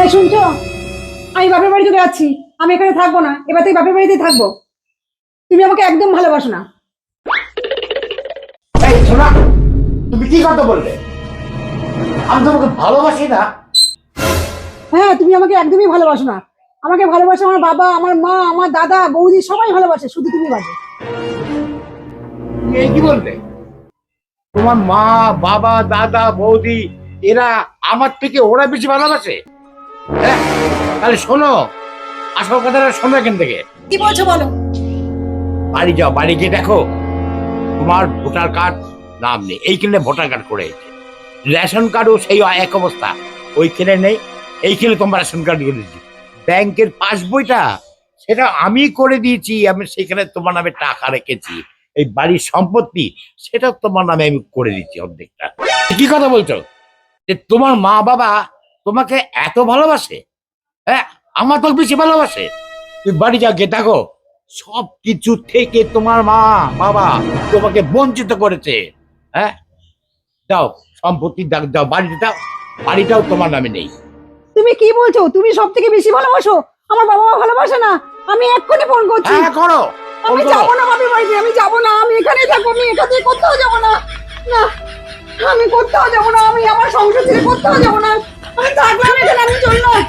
তাই শুনছো? আমি বাপের বাড়িতে যাচ্ছি। আমি এখানে থাকব না। এবার থেকে বাপের বাড়িতেই থাকব। তুমি আমাকে একদম ভালোবাসো না। এই শোনা। তুমি কি কথা বললে? আমি তোমাকে ভালোবাসি না। হ্যাঁ তুমি আমাকে একদমই ভালোবাসো না। আমাকে ভালোবাসে আমার বাবা আমার মা আমার দাদা বৌদি সবাই ভালোবাসে শুধু তুমি বাজে এই কি বললে? তোমার মা বাবা দাদা বৌদি এরা আমার থেকে ওরা বেশি ভালোবাসে? হ্যাঁ তাহলে শোনো। আসল কথাটা শোনো এখান থেকে। কি বলছো বলো? বাড়ি যাও বাড়ি গিয়ে দেখো। তোমার ভোটার কার্ড নাম নেই। এইখানে ভোটার কার্ড করে রেশন কার্ডও সেই এক অবস্থা। ওইখানে নেই এইখানে তোমার রেশন কার্ড করে দিয়েছি। ব্যাংকের পাসবইটা সেটা আমি করে দিয়েছি আমি সেখানে তোমার নামে টাকা রেখেছি। এই বাড়ির সম্পত্তি সেটা তোমার নামে আমি করে দিচ্ছি অর্ধেকটা। কি কথা বলছো? যে তোমার মা বাবা তোমাকে এত ভালোবাসে? হ্যাঁ আমার তো বেশি ভালোবাসে। তুই বাড়ি যা গিয়ে দেখো সব কিছু থেকে তোমার মা বাবা তোমাকে বঞ্চিত করেছে। হ্যাঁ? দাও সম্পত্তি দাও দাও বাড়িতে দাও বাড়িটাও তোমার নামে নেই। তুমি কি বলছো? তুমি সব থেকে বেশি ভালোবাসো? আমার বাবা মা ভালোবাসে না? আমি এক্ষুনি ফোন করছি। হ্যাঁ করো আমি। যাব না বাপের বাড়িতে আমি যাব না আমি এখানেই থাকব আমি এখান থেকে কোথাও যাব না। না আমি কোথাও যাব না আমি আমার সংসার ছেড়ে কোথাও যাব না। มันถอดเพื่อไม่เป็นไรมันจุนเลย